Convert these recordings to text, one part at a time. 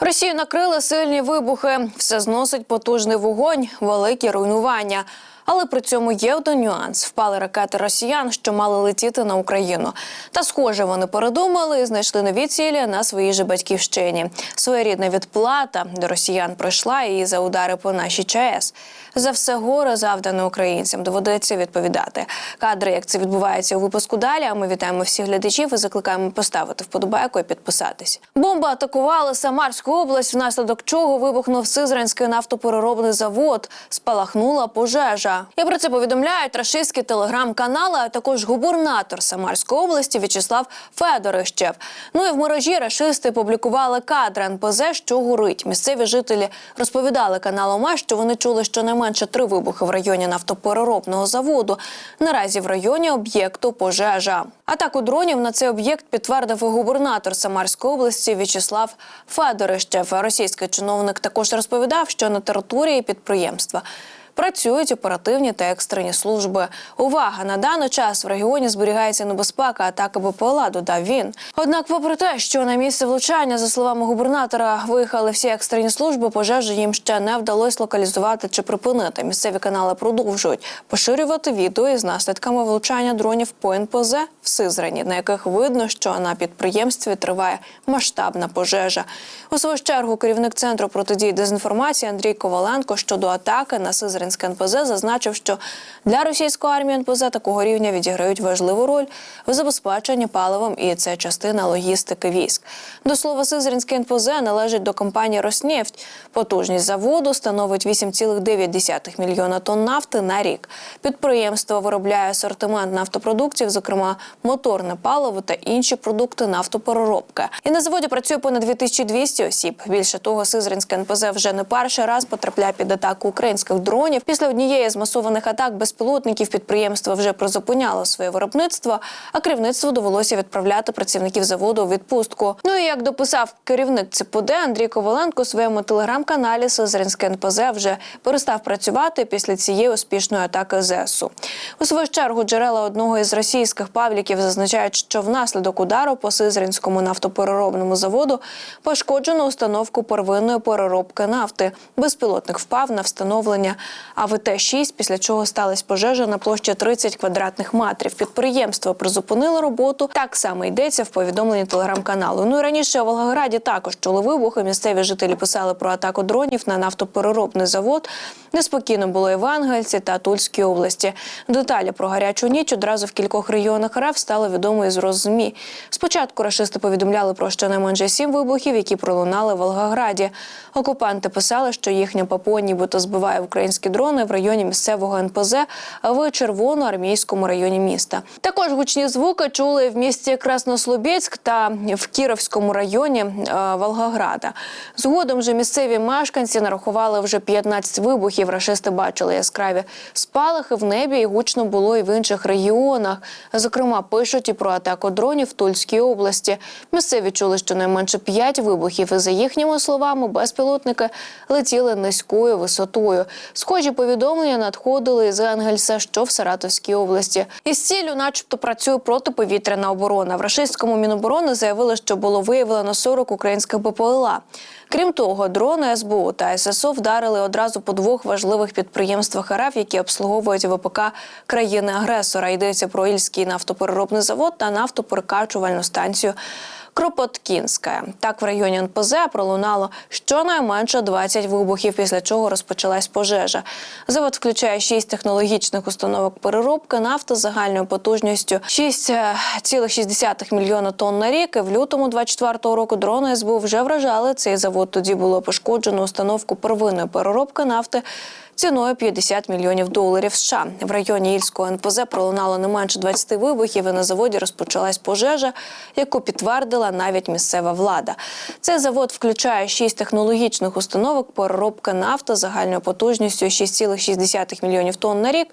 Росію накрили сильні вибухи. Все зносить потужний вогонь, великі руйнування. Але при цьому є один нюанс: впали ракети росіян, що мали летіти на Україну. Та схоже, вони передумали і знайшли нові цілі на своїй же батьківщині. Своєрідна відплата до росіян пройшла і за удари по нашій ЧАЕС. За все горе завдане українцям доведеться відповідати. Кадри, як це відбувається у випуску далі. А ми вітаємо всіх глядачів і закликаємо поставити вподобайку і підписатись. Бомба атакувала Самарську область, внаслідок чого вибухнув Сизранський нафтопереробний завод. Спалахнула пожежа. І про це повідомляють рашистські телеграм-канали, а також губернатор Самарської області В'ячеслав Федорищев. Ну і в мережі рашисти публікували кадри НПЗ, що горить. Місцеві жителі розповідали каналу МА, що вони чули щонайменше три вибухи в районі нафтопереробного заводу. Наразі в районі об'єкту пожежа. Атаку дронів на цей об'єкт підтвердив і губернатор Самарської області В'ячеслав Федорищев. Російський чиновник також розповідав, що на території підприємства. Працюють оперативні та екстрені служби. Увага! На даний час в регіоні зберігається небезпека атаки БПЛА, додав він. Однак, попри те, що на місце влучання, за словами губернатора, виїхали всі екстрені служби, пожежі їм ще не вдалося локалізувати чи припинити. Місцеві канали продовжують поширювати відео із наслідками влучання дронів по НПЗ в Сизрані, на яких видно, що на підприємстві триває масштабна пожежа. У свою чергу керівник центру протидії дезінформації Андрій Коваленко щодо атаки на Сизранське НПЗ зазначив, що для російської армії НПЗ такого рівня відіграють важливу роль в забезпеченні паливом, і це частина логістики військ. До слова, Сизранське НПЗ належить до компанії Роснефть. Потужність заводу становить 8,9 мільйона тонн нафти на рік. Підприємство виробляє асортимент нафтопродуктів, зокрема моторне паливо та інші продукти нафтопереробки. І на заводі працює понад 2200 осіб. Більше того, Сизранське НПЗ вже не перший раз потрапляє під атаку українських дронів. Після однієї з масованих атак безпілотників підприємство вже призупиняло своє виробництво, а керівництву довелося відправляти працівників заводу у відпустку. Ну і як дописав керівник ЦПД Андрій Коваленко у своєму телеграм-каналі, Сизранське НПЗ вже перестав працювати після цієї успішної атаки ЗСУ. У свою чергу джерела одного із російських пабліків зазначають, що внаслідок удару по Сизранському нафтопереробному заводу пошкоджено установку первинної переробки нафти. Безпілотник впав на встановлення АВТ-6, після чого сталася пожежа на площі 30 квадратних метрів. Підприємство призупинило роботу. Так само йдеться в повідомленні телеграм-каналу. Ну і раніше у Волгограді також чули вибухи. Місцеві жителі писали про атаку дронів на нафтопереробний завод. Неспокійно було і в Ангельці та Тульській області. Деталі про гарячу ніч одразу в кількох регіонах РФ стало відомо із роззмі. Спочатку рашисти повідомляли про щонайменше сім вибухів, які пролунали в Волгограді. Окупанти писали, що їхня ППО нібито збиває українські дрони в районі місцевого НПЗ в червоноармійському районі міста. Також гучні звуки чули в місті Краснослобєцьк та в Кіровському районі е, Волгограда. Згодом же місцеві мешканці нарахували вже 15 вибухів. Рашисти бачили яскраві спалахи в небі, і гучно було і в інших регіонах. Зокрема, пишуть і про атаку дронів в Тульській області. Місцеві чули щонайменше 5 вибухів. І за їхніми словами, безпілотники летіли низькою висотою. Схожі повідомлення надходили з Енгельса, що в Саратовській області. Із ціллю, начебто, працює протиповітряна оборона. В рашистському міноборони заявили, що було виявлено 40 українських БПЛА. Крім того, дрони СБУ та ССО вдарили одразу по двох важливих підприємствах РФ, які обслуговують ВПК країни-агресора. Йдеться про Ільський нафтопереробний завод та нафтоперекачувальну станцію. Кропоткінська. Так в районі НПЗ пролунало щонайменше 20 вибухів, після чого розпочалась пожежа. Завод включає 6 технологічних установок переробки нафти загальною потужністю 6,6 мільйона тонн на рік. І в лютому 24-го року дрони СБУ вже вражали цей завод. Тоді було пошкоджено установку первинної переробки нафти ціною 50 мільйонів доларів США. В районі Ільського НПЗ пролунало не менше 20 вибухів, і на заводі розпочалась пожежа, яку підтвердила навіть місцева влада. Цей завод включає шість технологічних установок переробки нафти загальною потужністю 6,6 мільйонів тонн на рік.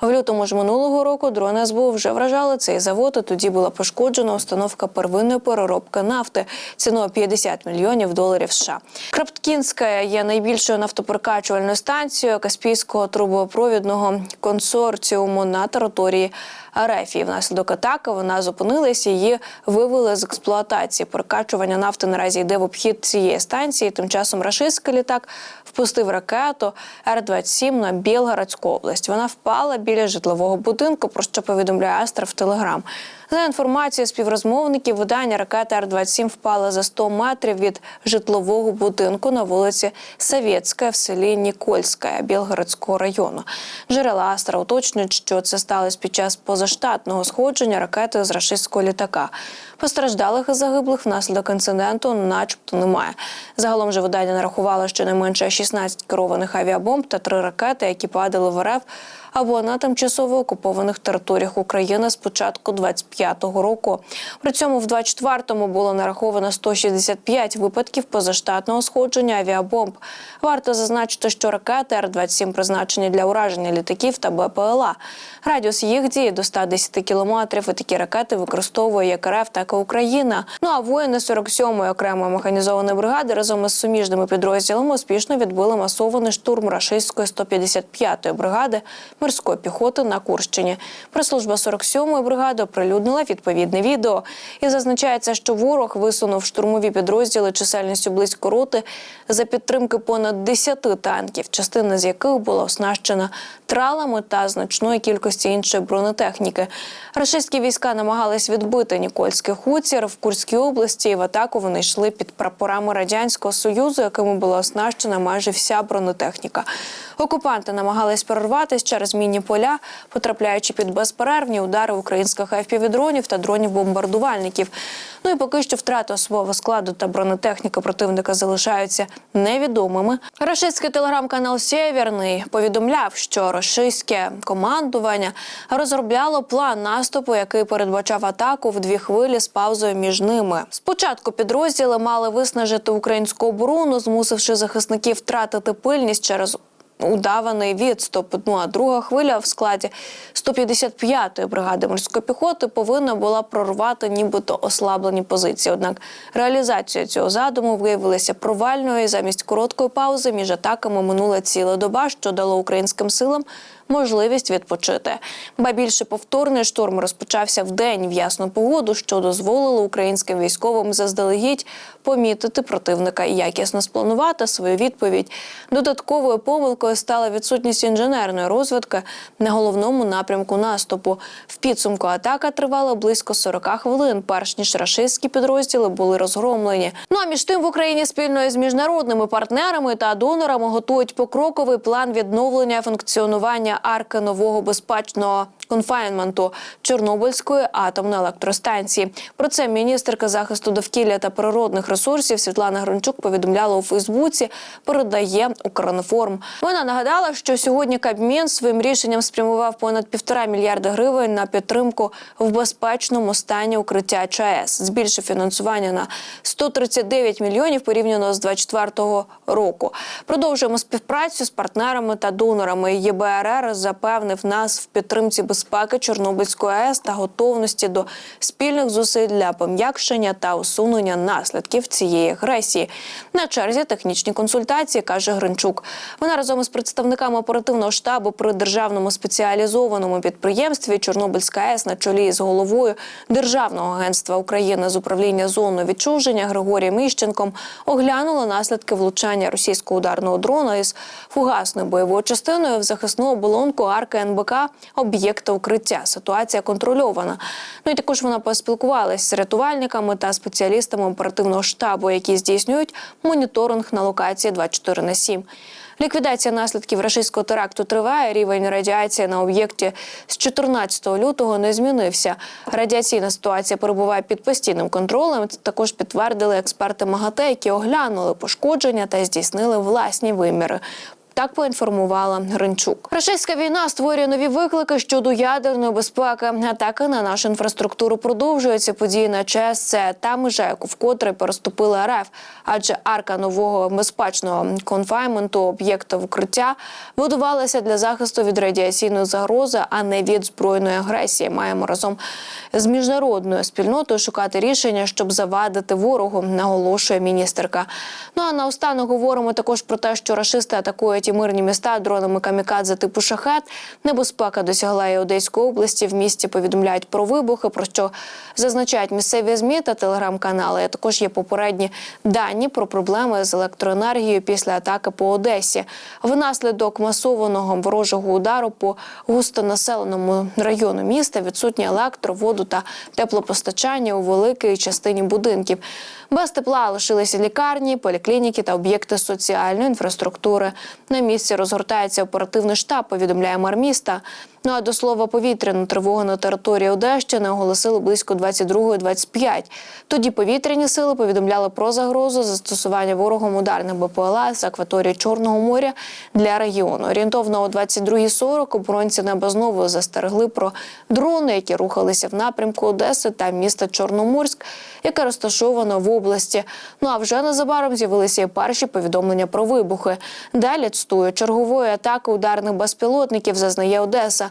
В лютому ж минулого року дрони СБУ вже вражали цей завод. і Тоді була пошкоджена установка первинної переробки нафти ціною 50 мільйонів доларів США. Крапткінська є найбільшою нафтоперекачувальною станцією Каспійського трубопровідного консорціуму на території РФ. І внаслідок атаки вона зупинилася. Її вивели з експлуатації. Перекачування нафти наразі йде в обхід цієї станції. Тим часом рашистський літак впустив ракету Р-27 на Білгородську область. Вона впала біля житлового будинку. Про що повідомляє Астра в Телеграм. За інформацією співрозмовників, видання ракета Р-27 впала за 100 метрів від житлового будинку на вулиці Совєтська в селі Нікольська Білгородського району. Джерела Астра уточнюють, що це сталося під час позаштатного сходження ракети з рашистського літака. Постраждалих і загиблих внаслідок інциденту, начебто, немає. Загалом же видання нарахувало щонайменше 16 керованих авіабомб та три ракети, які падали в РФ або на тимчасово окупованих територіях України з початку 25-го року. При цьому в 24-му було нараховано 165 випадків позаштатного сходження авіабомб. Варто зазначити, що ракети Р-27 призначені для ураження літаків та БПЛА. Радіус їх дії до 110 кілометрів. І такі ракети використовує як РФ, так і Україна. Ну а воїни 47-ї окремої механізованої бригади разом із суміжними підрозділами успішно відбили масований штурм рашистської 155-ї бригади морської піхоти на Курщині. Прес-служба 47-ї бригади оприлюднила відповідне відео. І зазначається, що ворог висунув штурмові підрозділи чисельністю близько роти за підтримки понад 10 танків, частина з яких була оснащена тралами та значної кількості іншої бронетехніки. Рашистські війська намагались відбити Нікольський хуцір в Курській області. І в атаку вони йшли під прапорами радянського союзу, якими була оснащена майже вся бронетехніка. Окупанти намагались прорватися через мінні поля, потрапляючи під безперервні удари українських ФПВ-дронів та дронів-бомбардувальників. Ну і поки що втрати особового складу та бронетехніки противника залишаються невідомими. Рашистський телеграм-канал Сєвєрний повідомляв, що рашистське командування розробляло план наступу, який передбачав атаку в дві хвилі з паузою між ними. Спочатку підрозділи мали виснажити українську оборону, змусивши захисників втратити пильність через удаваний відступ. Ну а друга хвиля в складі 155-ї бригади морської піхоти повинна була прорвати нібито ослаблені позиції. Однак реалізація цього задуму виявилася провальною. і Замість короткої паузи між атаками минула ціла доба, що дало українським силам можливість відпочити. Ба більше повторний штурм розпочався в день в ясну погоду, що дозволило українським військовим заздалегідь помітити противника і якісно спланувати свою відповідь. Додатковою помилкою стала відсутність інженерної розвитки на головному напрямку наступу. В підсумку атака тривала близько 40 хвилин, перш ніж рашистські підрозділи були розгромлені. Ну а між тим в Україні спільно з міжнародними партнерами та донорами готують покроковий план відновлення функціонування арки нового безпечного конфайнменту Чорнобильської атомної електростанції. Про це міністерка захисту довкілля та природних ресурсів Світлана Грончук повідомляла у Фейсбуці. Передає Укрінформ. Вона нагадала, що сьогодні Кабмін своїм рішенням спрямував понад півтора мільярда гривень на підтримку в безпечному стані укриття ЧАЕС. Збільшив фінансування на 139 мільйонів порівняно з 2024 року. Продовжуємо співпрацю з партнерами та донорами. ЄБРР запевнив нас в підтримці безпеки Чорнобильської АЕС та готовності до спільних зусиль для пом'якшення та усунення наслідків цієї агресії. На черзі технічні консультації каже Гринчук. Вона разом із представниками оперативного штабу при державному спеціалізованому підприємстві Чорнобильська АЕС на чолі з головою Державного агентства України з управління зоною відчуження Григорієм Іщенком оглянула наслідки влучання російського ударного дрона із фугасною бойовою частиною в захисну оболонку арки НБК об'єкта укриття. Ситуація контрольована. Ну і також вона поспілкувалася з рятувальниками та спеціалістами оперативного штабу, які здійснюють моніторинг на локації 24 на 7. Ліквідація наслідків рашистського теракту триває. Рівень радіації на об'єкті з 14 лютого не змінився. Радіаційна ситуація перебуває під постійним контролем. Також підтвердили експерти МАГАТЕ, які оглянули пошкодження та здійснили власні виміри. Так поінформувала Гринчук. Рашистська війна створює нові виклики щодо ядерної безпеки. Атаки на нашу інфраструктуру продовжуються. Події на ЧАЕС – це та межа, яку вкотре переступила РФ. Адже арка нового безпечного конфайменту об'єкта вкриття будувалася для захисту від радіаційної загрози, а не від збройної агресії. Маємо разом з міжнародною спільнотою шукати рішення, щоб завадити ворогу, наголошує міністерка. Ну а наостанок говоримо також про те, що рашисти атакують атакують і мирні міста дронами камікадзе типу шахет. Небезпека досягла і Одеської області. В місті повідомляють про вибухи, про що зазначають місцеві змі та телеграм-канали. А також є попередні дані про проблеми з електроенергією після атаки по Одесі. Внаслідок масованого ворожого удару по густонаселеному району міста відсутні електро, воду та теплопостачання у великій частині будинків. Без тепла лишилися лікарні, поліклініки та об'єкти соціальної інфраструктури. На місці розгортається оперативний штаб, повідомляє мер міста. Ну а до слова, повітряну тривогу на території Одещини оголосили близько 22.25. Тоді повітряні сили повідомляли про загрозу застосування ворогом ударних БПЛА з акваторії Чорного моря для регіону. Орієнтовно о 22.40 оборонці неба знову застерегли про дрони, які рухалися в напрямку Одеси та міста Чорноморськ, яке розташовано в області. Ну а вже незабаром з'явилися і перші повідомлення про вибухи. Далі цитую чергової атаки ударних безпілотників зазнає Одеса.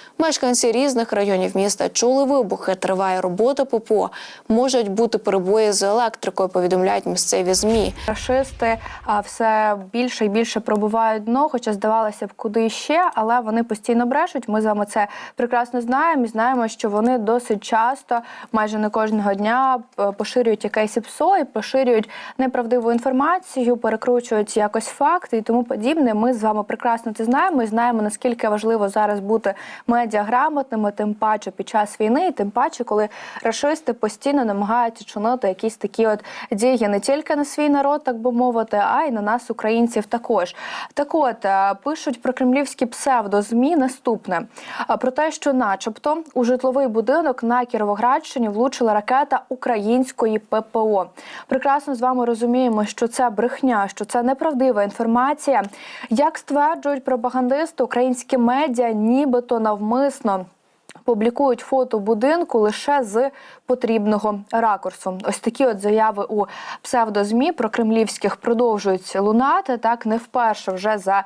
Мешканці різних районів міста чули вибухи. Триває робота ППО. Можуть бути перебої з електрикою. Повідомляють місцеві змі. Рашисти все більше і більше пробувають дно, хоча здавалося б, куди ще, але вони постійно брешуть. Ми з вами це прекрасно знаємо і знаємо, що вони досить часто, майже не кожного дня, поширюють якесь ПСО і поширюють неправдиву інформацію, перекручують якось факти і тому подібне. Ми з вами прекрасно це знаємо і знаємо, наскільки важливо зараз бути медіаграмотними, тим паче під час війни, і тим паче, коли рашисти постійно намагаються чинити якісь такі от дії не тільки на свій народ, так би мовити, а й на нас, українців, також. Так от е, пишуть про кремлівські псевдозмі наступне про те, що, начебто, у житловий будинок на Кіровоградщині влучила ракета української ППО. Прекрасно з вами розуміємо, що це брехня, що це неправдива інформація. Як стверджують пропагандисти, українські медіа, нібито навмисно навмисно. Публікують фото будинку лише з потрібного ракурсу. Ось такі от заяви у псевдозмі про кремлівських продовжують лунати. Так не вперше вже за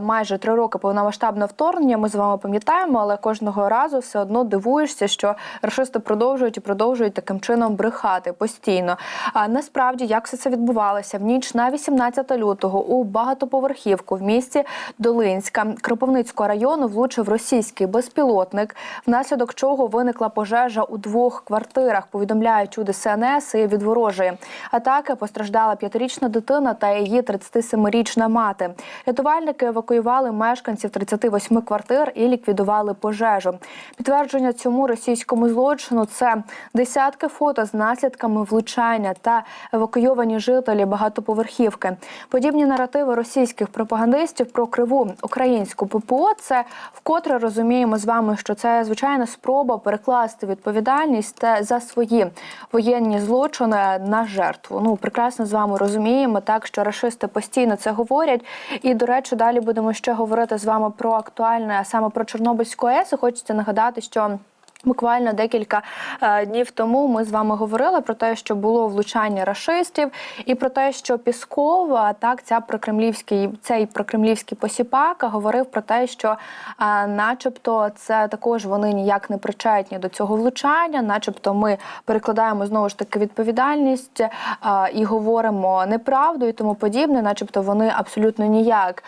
майже три роки повномасштабного вторгнення. Ми з вами пам'ятаємо, але кожного разу все одно дивуєшся, що рашисти продовжують і продовжують таким чином брехати постійно. А насправді як все це відбувалося в ніч на 18 лютого у багатоповерхівку в місті Долинська Кропивницького району влучив російський безпілотник, внаслідок чого виникла пожежа у двох квартирах. Повідомляють у ДСНС і від ворожої атаки постраждала п'ятирічна дитина та її 37-річна мати. Рятувальники евакуювали мешканців 38 квартир і ліквідували пожежу. Підтвердження цьому російському злочину це десятки фото з наслідками влучання та евакуйовані жителі багатоповерхівки. Подібні наративи російських пропагандистів про криву українську ППО це вкотре розуміємо з вами, що це звичайна спроба перекласти відповідальність за свої воєнні злочини на жертву. Ну прекрасно з вами розуміємо, так що рашисти постійно це говорять. І до речі, далі будемо ще говорити з вами про актуальне саме про Чорнобильську АЕС. Хочеться нагадати, що. Буквально декілька е, днів тому ми з вами говорили про те, що було влучання рашистів, і про те, що Пісков, а так ця прокремлівський цей прокремлівський посіпака говорив про те, що, е, начебто, це також вони ніяк не причетні до цього влучання, начебто, ми перекладаємо знову ж таки відповідальність е, і говоримо неправду і тому подібне, начебто, вони абсолютно ніяк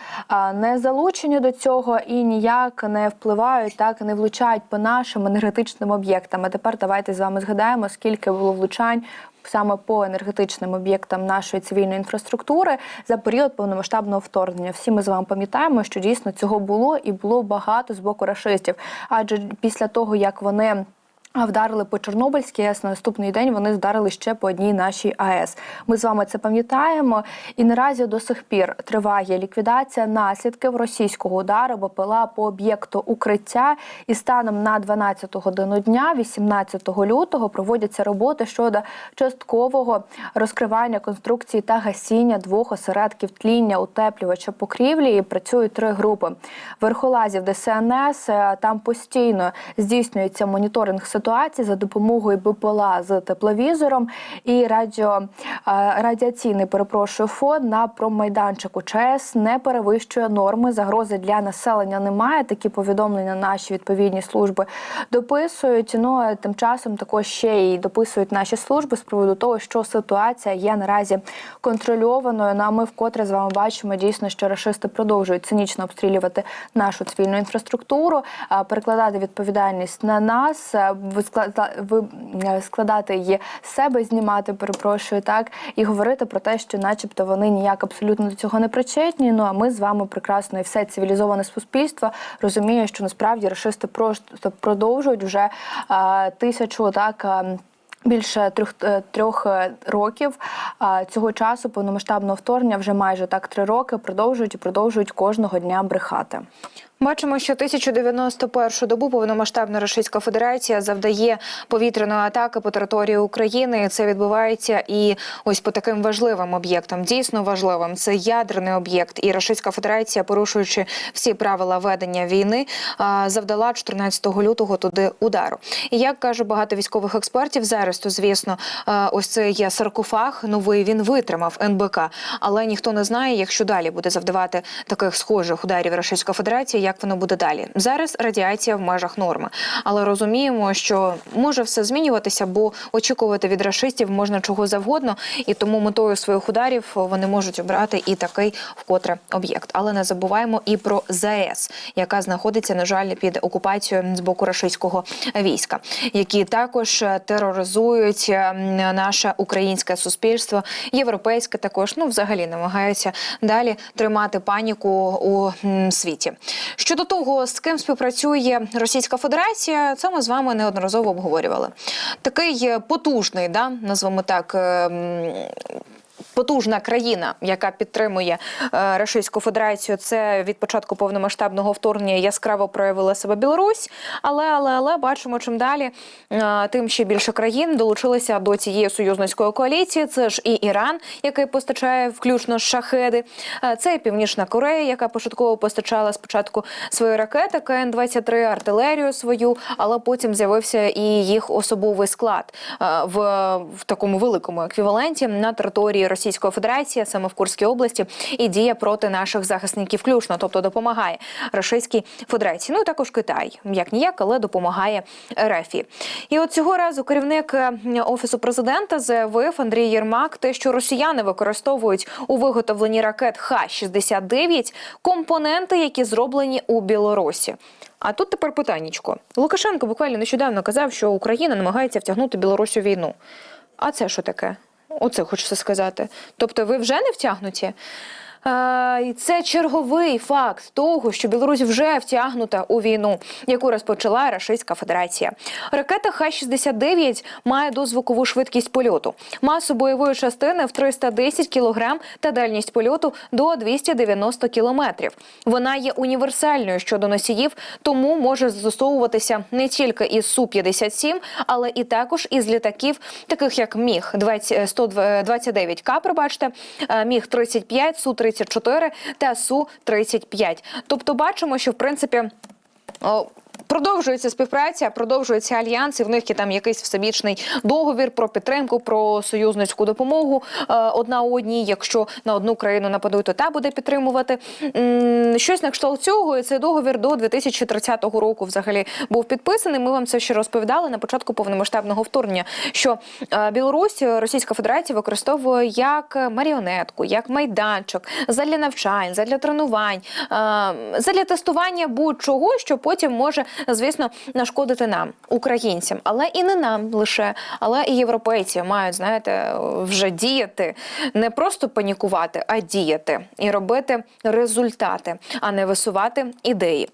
не залучені до цього і ніяк не впливають, так не влучають по нашим енергетичним об'єктам. А тепер давайте з вами згадаємо, скільки було влучань. Саме по енергетичним об'єктам нашої цивільної інфраструктури за період повномасштабного вторгнення. Всі ми з вами пам'ятаємо, що дійсно цього було і було багато з боку рашистів. Адже після того як вони Вдарили по Чорнобильській АЕС на наступний день. Вони вдарили ще по одній нашій АЕС. Ми з вами це пам'ятаємо. І наразі до сих пір триває ліквідація наслідків російського удару БПЛА по об'єкту укриття. І станом на 12 годину дня, 18 лютого, проводяться роботи щодо часткового розкривання конструкції та гасіння двох осередків тління утеплювача покрівлі. І працюють три групи верхолазів ДСНС. Там постійно здійснюється моніторинг ситуації ситуації за допомогою БПЛА з тепловізором і радіо е, радіаційний перепрошую фон на промайданчику ЧАЕС не перевищує норми. Загрози для населення немає. Такі повідомлення наші відповідні служби дописують. Ну тим часом також ще й дописують наші служби з приводу того, що ситуація є наразі контрольованою. Ну а ми вкотре з вами бачимо дійсно, що рашисти продовжують цинічно обстрілювати нашу цивільну інфраструктуру, а, перекладати відповідальність на нас, висклада- ви- е, складати її з себе, знімати, перепрошую, так і говорити про те, що, начебто, вони ніяк абсолютно до цього не причетні. Ну а ми з вами прекрасно і все цивілізоване суспільство розуміє, що насправді рашисти просто продовжують вже а, тисячу так. а, Більше трьох е, трьох е, років цього часу повномасштабного вторгнення вже майже так три роки продовжують і продовжують кожного дня брехати. Бачимо, що 1091 добу повномасштабна Російська Федерація завдає повітряної атаки по території України. Це відбувається і ось по таким важливим об'єктам, дійсно важливим. Це ядерний об'єкт, і Російська Федерація, порушуючи всі правила ведення війни, завдала 14 лютого туди удару. І як каже багато військових експертів, зараз то звісно, ось це є саркофаг. Новий він витримав НБК, але ніхто не знає, якщо далі буде завдавати таких схожих ударів Російська Федерація, як воно буде далі. Зараз радіація в межах норми, але розуміємо, що може все змінюватися, бо очікувати від рашистів можна чого завгодно, і тому метою своїх ударів вони можуть обрати і такий вкотре об'єкт. Але не забуваємо і про ЗАЕС, яка знаходиться на жаль під окупацією з боку рашистського війська, які також тероризують наше українське суспільство, європейське також ну взагалі намагаються далі тримати паніку у світі. Щодо того, з ким співпрацює Російська Федерація, це ми з вами неодноразово обговорювали. Такий потужний, да, назвемо так. Потужна країна, яка підтримує е, Російську Федерацію, це від початку повномасштабного вторгнення яскраво проявила себе Білорусь. Але але але бачимо, чим далі, е, тим ще більше країн долучилися до цієї союзницької коаліції. Це ж і Іран, який постачає включно шахеди. Е, Це і Північна Корея, яка початково постачала спочатку свої ракети КН-23, артилерію свою, але потім з'явився і їх особовий склад в, в такому великому еквіваленті на території Російської Федерації, саме в Курській області, і діє проти наших захисників включно, тобто допомагає Російській Федерації. Ну і також Китай, як ніяк, але допомагає РФ. І от цього разу керівник е, офісу президента заявив Андрій Єрмак, те, що росіяни використовують у виготовленні ракет Х-69 компоненти, які зроблені у Білорусі. А тут тепер питаннячко. Лукашенко буквально нещодавно казав, що Україна намагається втягнути Білорусь у війну. А це що таке? Оце хочеться сказати. Тобто, ви вже не втягнуті? Е, і Це черговий факт того, що Білорусь вже втягнута у війну, яку розпочала Російська Федерація. Ракета Х-69 має дозвукову швидкість польоту, масу бойової частини в 310 кг та дальність польоту до 290 км. Вона є універсальною щодо носіїв, тому може застосовуватися не тільки із Су-57, але і також із літаків, таких як Міг 129 К, пробачте, е, Міг 35, Су 34 та Су 35 Тобто, бачимо, що в принципі. Продовжується співпраця, продовжується альянс, і в них є там якийсь всебічний договір про підтримку, про союзницьку допомогу е, одна одній. Якщо на одну країну нападуть, то та буде підтримувати. Щось на кшталт цього. І цей договір до 2030 року взагалі був підписаний. Ми вам це ще розповідали на початку повномасштабного вторгнення. Що е, Білорусь, Російська Федерація використовує як маріонетку, як майданчик задля навчань, задля тренувань, е, задля тестування будь-чого, що потім може, звісно, нашкодити нам, українцям, але і не нам лише, але і європейці мають, знаєте, вже діяти, не просто панікувати, а діяти і робити результати, а не висувати ідеї.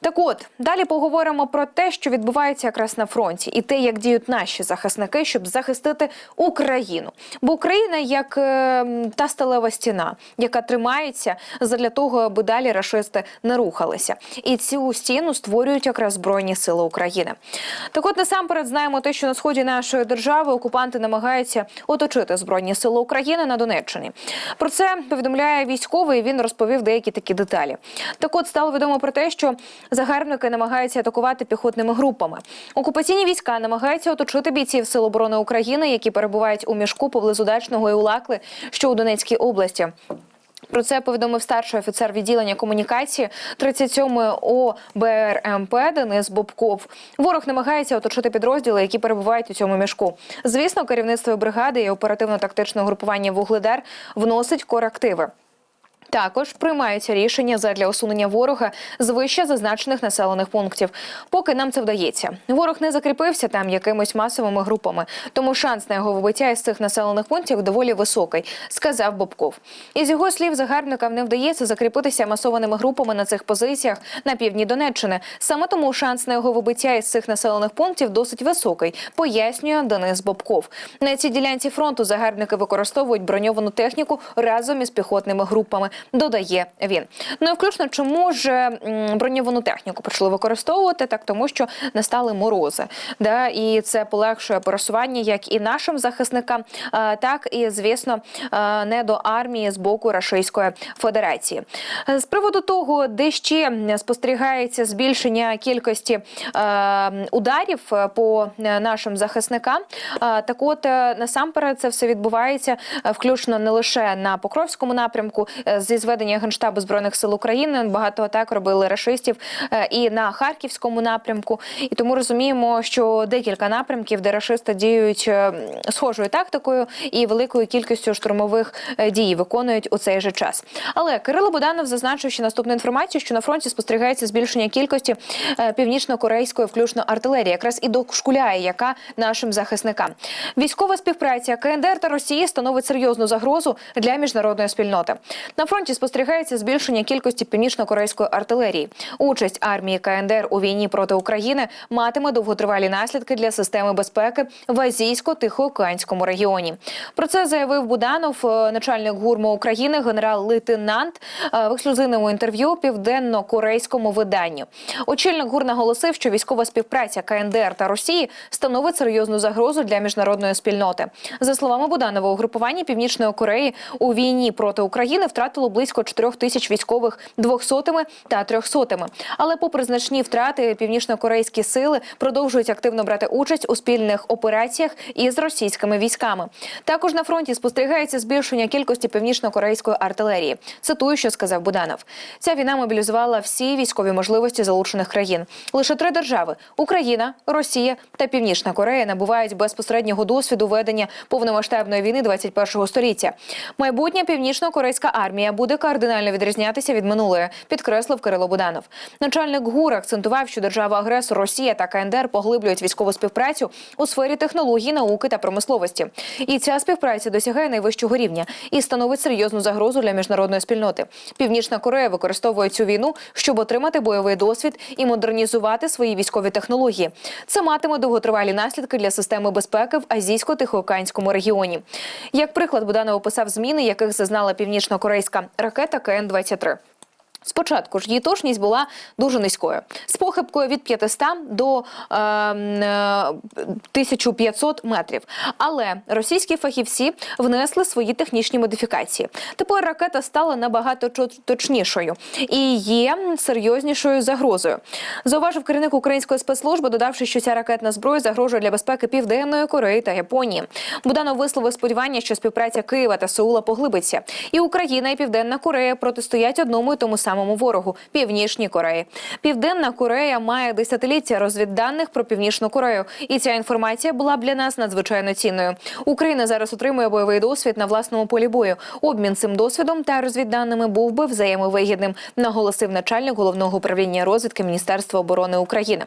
Так от далі поговоримо про те, що відбувається якраз на фронті, і те, як діють наші захисники, щоб захистити Україну. Бо Україна як е, та сталева стіна, яка тримається задля того, аби далі рашисти не рухалися. І цю стіну створюють якраз через збройні сили України. Так, от насамперед знаємо те, що на сході нашої держави окупанти намагаються оточити збройні сили України на Донеччині. Про це повідомляє військовий. Він розповів деякі такі деталі. Так, от стало відомо про те, що загарбники намагаються атакувати піхотними групами. Окупаційні війська намагаються оточити бійців Сил оборони України, які перебувають у мішку поблизу Дачного і Улакли, що у Донецькій області. Про це повідомив старший офіцер відділення комунікації 37-ї ОБРМП Денис Бобков. Ворог намагається оточити підрозділи, які перебувають у цьому мішку. Звісно, керівництво бригади і оперативно-тактичного групування Вугледар вносить корективи. Також приймаються рішення задля усунення ворога з вище зазначених населених пунктів. Поки нам це вдається. Ворог не закріпився там якимись масовими групами, тому шанс на його вибиття із цих населених пунктів доволі високий, сказав Бобков. Із його слів, загарбникам не вдається закріпитися масованими групами на цих позиціях на півдні Донеччини. Саме тому шанс на його вибиття із цих населених пунктів досить високий, пояснює Денис Бобков. На цій ділянці фронту загарбники використовують броньовану техніку разом із піхотними групами. Додає він. Ну і включно, чому ж броньовану техніку почали використовувати? Так тому, що настали морози, да і це полегшує пересування як і нашим захисникам, так і звісно не до армії з боку Рашистської Федерації. З приводу того, де ще спостерігається збільшення кількості ударів е, по е, нашим захисникам, так от е, насамперед це все відбувається включно не лише на Покровському напрямку. Зі зведення Генштабу збройних сил України багато атак робили рашистів е, і на Харківському напрямку. І тому розуміємо, що декілька напрямків, де рашисти діють е, схожою тактикою і великою кількістю штурмових е, дій виконують у цей же час. Але Кирило Буданов зазначив ще наступну інформацію, що на фронті спостерігається збільшення кількості північно-корейської, включно артилерії, якраз і дошкуляє, яка нашим захисникам. Військова співпраця КНДР та Росії становить серйозну загрозу для міжнародної спільноти. На фронті спостерігається збільшення кількості північно-корейської артилерії. Участь армії КНДР у війні проти України матиме довготривалі наслідки для системи безпеки в азійсько-тихоокеанському регіоні. Про це заявив Буданов, е, начальник гурму України, генерал-лейтенант е, в ексклюзивному інтерв'ю південно-корейському виданню. Очільник ГУР наголосив, що військова співпраця КНДР та Росії становить серйозну загрозу для міжнародної спільноти. За словами Буданова, угрупування Північної Кореї у війні проти України втратило близько 4 тисяч військових двохсотими та трьохсотими. Але, попри значні втрати, північно-корейські сили продовжують активно брати участь у спільних операціях із російськими військами. Також на фронті спостерігається збільшення кількості північно-корейської артилерії. Цитую, що сказав Буданов. Ця війна мобілізувала всі військові можливості залучених країн. Лише три держави Україна, Росія та Північна Корея набувають безпосереднього досвіду ведення повномасштабної війни 21-го століття. Майбутня північно-корейська армія буде кардинально відрізнятися від минулої, підкреслив Кирило Буданов. Начальник ГУР акцентував, що держава-агресор Росія та КНДР поглиблюють військову співпрацю у сфері технологій, науки та промисловості. І ця співпраця досягає найвищого рівня і становить серйозну загрозу для міжнародної спільноти. Північна Корея використовує цю війну, щоб отримати бойовий досвід і модернізувати свої військові технології. Це матиме довготривалі наслідки для системи безпеки в азійсько-тихоокеанському регіоні. Як приклад, Буданов описав зміни, яких зазнала північно-корейська ракета КН-23. Спочатку ж її точність була дуже низькою, з похибкою від 500 до е, е, 1500 метрів. Але російські фахівці внесли свої технічні модифікації. Тепер ракета стала набагато точнішою і є серйознішою загрозою. Зауважив керівник української спецслужби, додавши, що ця ракетна зброя загрожує для безпеки Південної Кореї та Японії. Буданов висловив сподівання, що співпраця Києва та Сеула поглибиться, і Україна і Південна Корея протистоять одному і тому самому ворогу Північній Кореї. Південна Корея має десятиліття розвідданих про Північну Корею, і ця інформація була б для нас надзвичайно цінною. Україна зараз отримує бойовий досвід на власному полі бою. Обмін цим досвідом та розвідданими був би взаємовигідним, наголосив начальник головного управління розвідки Міністерства оборони України.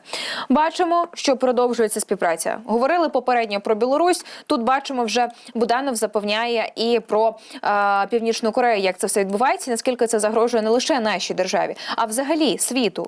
Бачимо, що продовжується співпраця. Говорили попередньо про Білорусь. Тут бачимо вже Буданов запевняє і про е, Північну Корею, як це все відбувається, наскільки це загрожує не лише нашій державі, а взагалі світу.